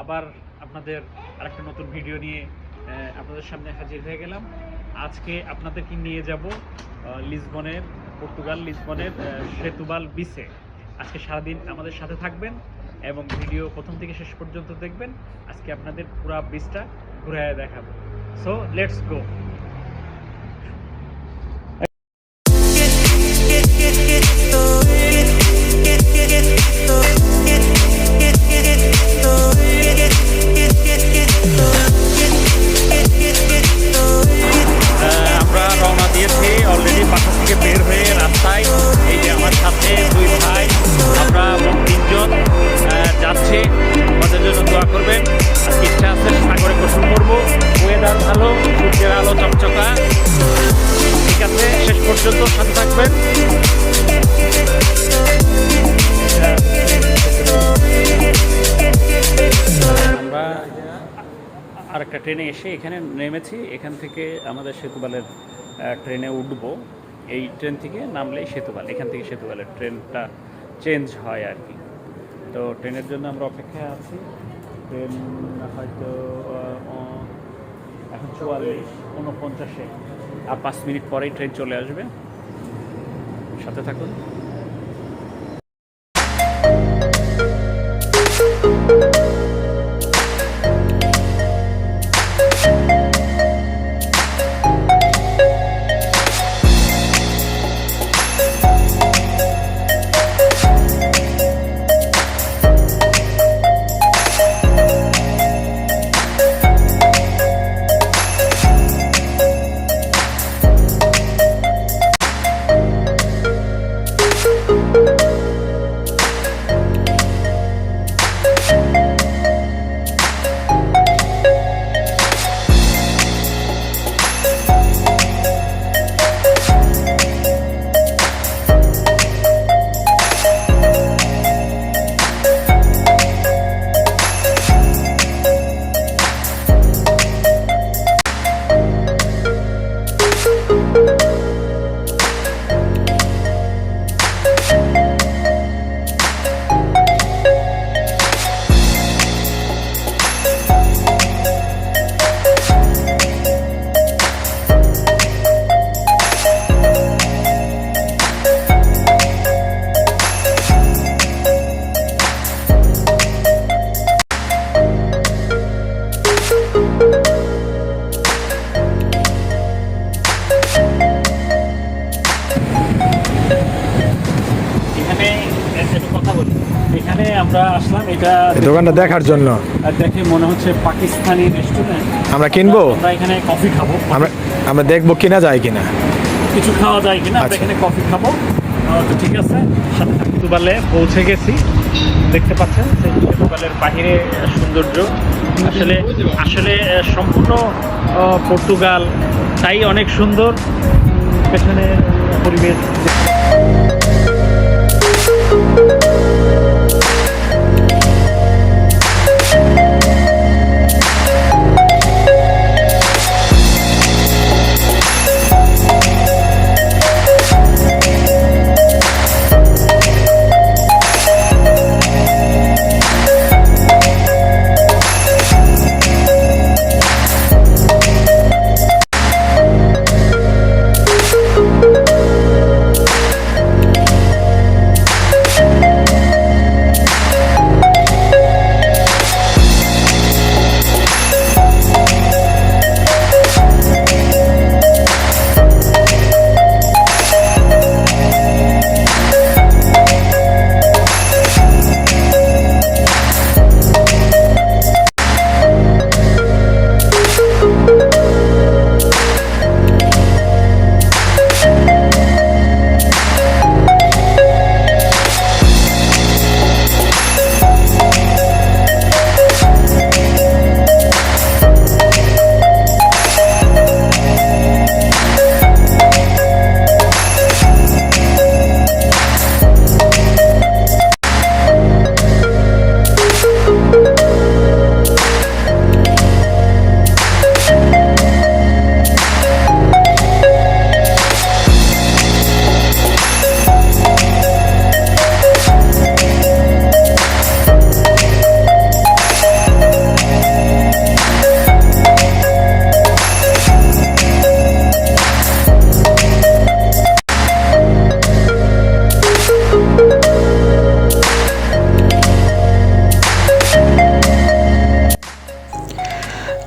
আবার আপনাদের আরেকটা নতুন ভিডিও নিয়ে আপনাদের সামনে হাজির হয়ে গেলাম। আজকে আপনাদেরকে নিয়ে যাব লিসবনের, পর্তুগাল লিসবনের সেতুবাল বিচে। আজকে সারাদিন আমাদের সাথে থাকবেন এবং ভিডিও প্রথম থেকে শেষ পর্যন্ত দেখবেন। আজকে আপনাদের পুরা বিচটা ঘুরে দেখাবো। সো লেটস গো করবেন ইচ্ছা আছে সাগরে গোসল করব। ওয়েদার ভালো, সূর্যের আলো চকচকা। ঠিক আছে, শেষ পর্যন্ত সাথে থাকবেন। আমরা আরেকটা ট্রেনে এসে এখানে নেমেছি। এখান থেকে আমাদের সেতুবালের ট্রেনে উঠব। এই ট্রেন থেকে নামলেই সেতুবাল এখান থেকে সেতুবালের ট্রেনটা চেঞ্জ হয় আর কি। তো ট্রেনের জন্য আমরা অপেক্ষায় আছি। ট্রেন হয়তো এখন চুয়াল্লিশ উনপঞ্চাশে আর পাঁচ মিনিট পরেই ট্রেন চলে আসবে। সাথে থাকুন। এটা দোকানটা দেখার জন্য। দেখে মনে হচ্ছে পাকিস্তানি রেস্টুরেন্ট আমরা কিনবো? আমরা এখানে কফি খাব। আমরা আমরা দেখব কিনা যায় কিনা। কিছু খাওয়া যায় কিনা আমরা আচ্ছা। এখানে কফি খাব। তো ঠিক আছে সাথে পৌঁছে গেছি। দেখতে পাচ্ছেন সেতুবালের বাহিরে সৌন্দর্য। আসলে আসলে সম্পূর্ণ পর্তুগাল। তাই অনেক সুন্দর। পেছনে পরিবেশ।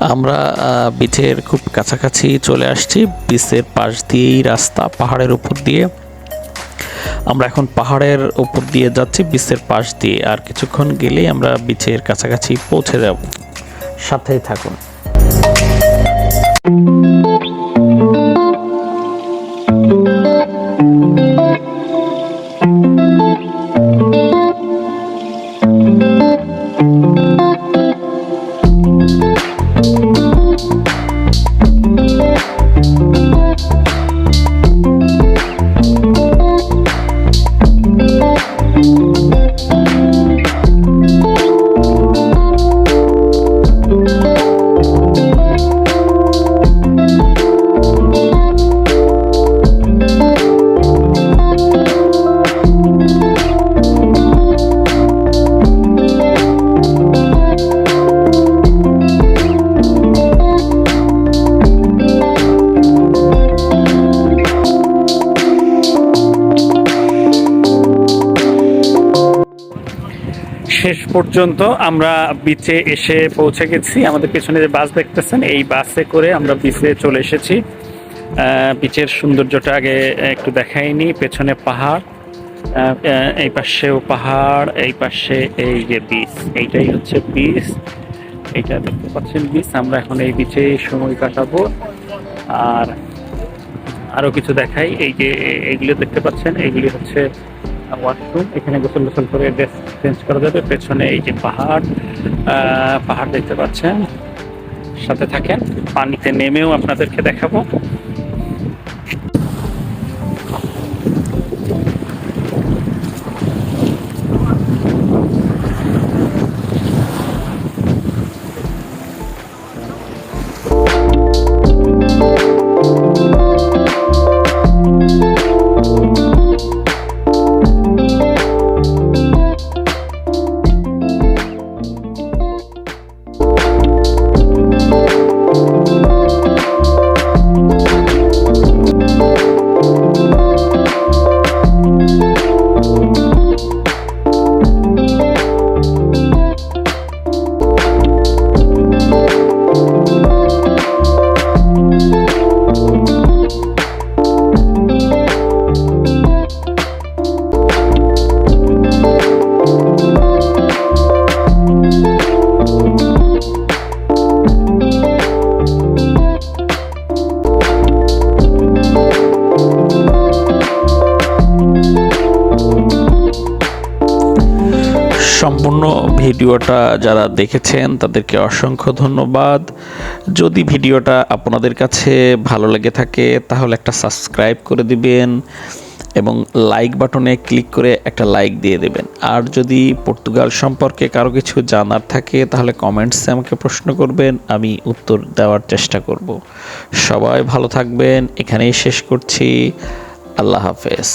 আমরা বিচের খুব কাছাকাছি চলে আসছি। বিচের পাশ দিয়েই রাস্তা পাহাড়ের উপর দিয়ে। আমরা এখন পাহাড়ের উপর দিয়ে যাচ্ছি, বিচের পাশ দিয়ে। আর কিছুক্ষণ গেলেই আমরা বিচের কাছাকাছি পৌঁছে যাব। সাথেই থাকুন। শেষ পর্যন্ত আমরা বিচে এসে পৌঁছে গেছি। আমাদের পেছনে যে বাস দেখতেছেন, এই বাসে করে আমরা বিচে চলে এসেছি। বিচের সৌন্দর্যটা আগে একটু দেখাইনি। পেছনে পাহাড় এই পাশেও পাহাড়, এই পাশে এই যে বিচ এইটাই হচ্ছে বিচ এইটা দেখতে পাচ্ছেন বিচ আমরা এখন এই বিচে সময় কাটাবো। আর আরও কিছু দেখাই। এই যে এইগুলো দেখতে পাচ্ছেন এইগুলি হচ্ছে ওয়াশরুম, এখানে গোসল গোসল করে ড্রেস চেঞ্জ করা যাবে। পেছনে এই যে পাহাড় পাহাড় দেখতে পাচ্ছেন। সাথে থাকেন, পানিতে নেমেও আপনাদেরকে দেখাবো। ভিডিওটা যারা দেখেছেন, তাদেরকে অসংখ্য ধন্যবাদ। যদি ভিডিওটা আপনাদের কাছে ভালো লেগে থাকে, তাহলে একটা সাবস্ক্রাইব করে দিবেন এবং লাইক বাটনে ক্লিক করে একটা লাইক দিয়ে দেবেন। আর যদি পর্তুগাল সম্পর্কে কারও কিছু জানার থাকে, তাহলে কমেন্টসে আমাকে প্রশ্ন করবেন, আমি উত্তর দেওয়ার চেষ্টা করব। সবাই ভালো থাকবেন, এখানেই শেষ করছি। আল্লাহ হাফেজ।